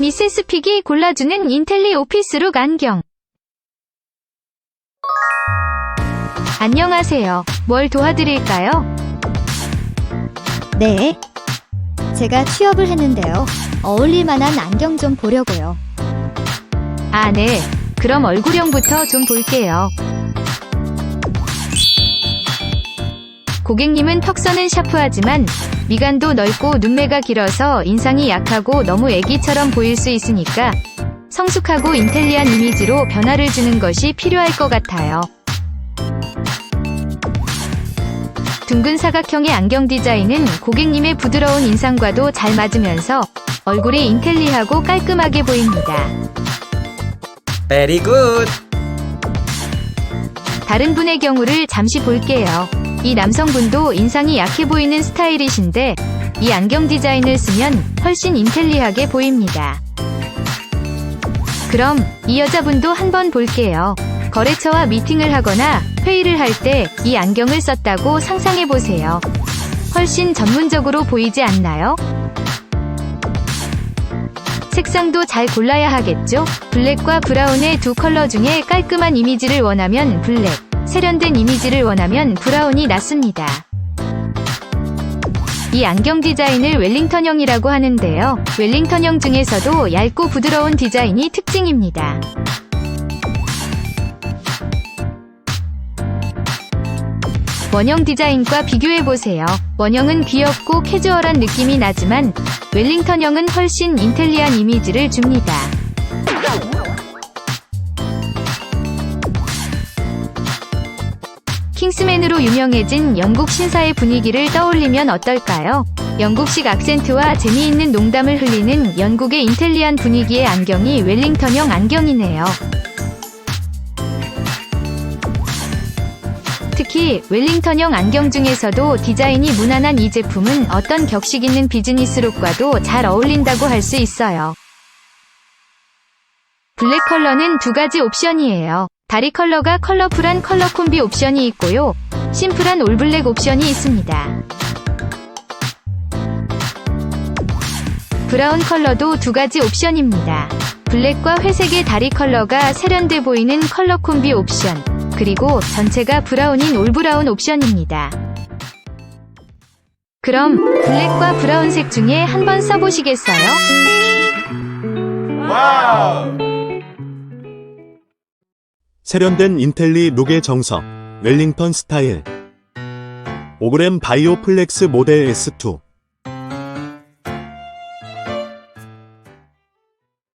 미세스 픽이 골라주는 인텔리 오피스룩 안경. 안녕하세요. 뭘 도와드릴까요? 네. 제가 취업을 했는데요. 어울릴 만한 안경 좀 보려고요. 아, 네. 그럼 얼굴형부터 좀 볼게요. 고객님은 턱선은 샤프하지만 미간도 넓고 눈매가 길어서 인상이 약하고 너무 애기처럼 보일 수 있으니까 성숙하고 인텔리한 이미지로 변화를 주는 것이 필요할 것 같아요. 둥근 사각형의 안경 디자인은 고객님의 부드러운 인상과도 잘 맞으면서 얼굴이 인텔리하고 깔끔하게 보입니다. 베리 굿. 다른 분의 경우를 잠시 볼게요. 이 남성분도 인상이 약해 보이는 스타일이신데 이 안경 디자인을 쓰면 훨씬 인텔리하게 보입니다. 그럼 이 여자분도 한번 볼게요. 거래처와 미팅을 하거나 회의를 할 때 이 안경을 썼다고 상상해 보세요. 훨씬 전문적으로 보이지 않나요? 색상도 잘 골라야 하겠죠? 블랙과 브라운의 두 컬러 중에 깔끔한 이미지를 원하면 블랙, 세련된 이미지를 원하면 브라운이 낫습니다. 이 안경 디자인을 웰링턴형이라고 하는데요. 웰링턴형 중에서도 얇고 부드러운 디자인이 특징입니다. 원형 디자인과 비교해보세요. 원형은 귀엽고 캐주얼한 느낌이 나지만 웰링턴형은 훨씬 인텔리한 이미지를 줍니다. 킹스맨으로 유명해진 영국 신사의 분위기를 떠올리면 어떨까요? 영국식 악센트와 재미있는 농담을 흘리는 영국의 인텔리한 분위기의 안경이 웰링턴형 안경이네요. 특히 웰링턴형 안경 중에서도 디자인이 무난한 이 제품은 어떤 격식 있는 비즈니스룩과도 잘 어울린다고 할 수 있어요. 블랙 컬러는 두 가지 옵션이에요. 다리 컬러가 컬러풀한 컬러 콤비 옵션이 있고요. 심플한 올블랙 옵션이 있습니다. 브라운 컬러도 두 가지 옵션입니다. 블랙과 회색의 다리 컬러가 세련돼 보이는 컬러 콤비 옵션, 그리고 전체가 브라운인 올브라운 옵션입니다. 그럼 블랙과 브라운색 중에 한번 써보시겠어요? 세련된 인텔리 룩의 정석, 웰링턴 스타일. 5g 바이오 플렉스 모델 S2.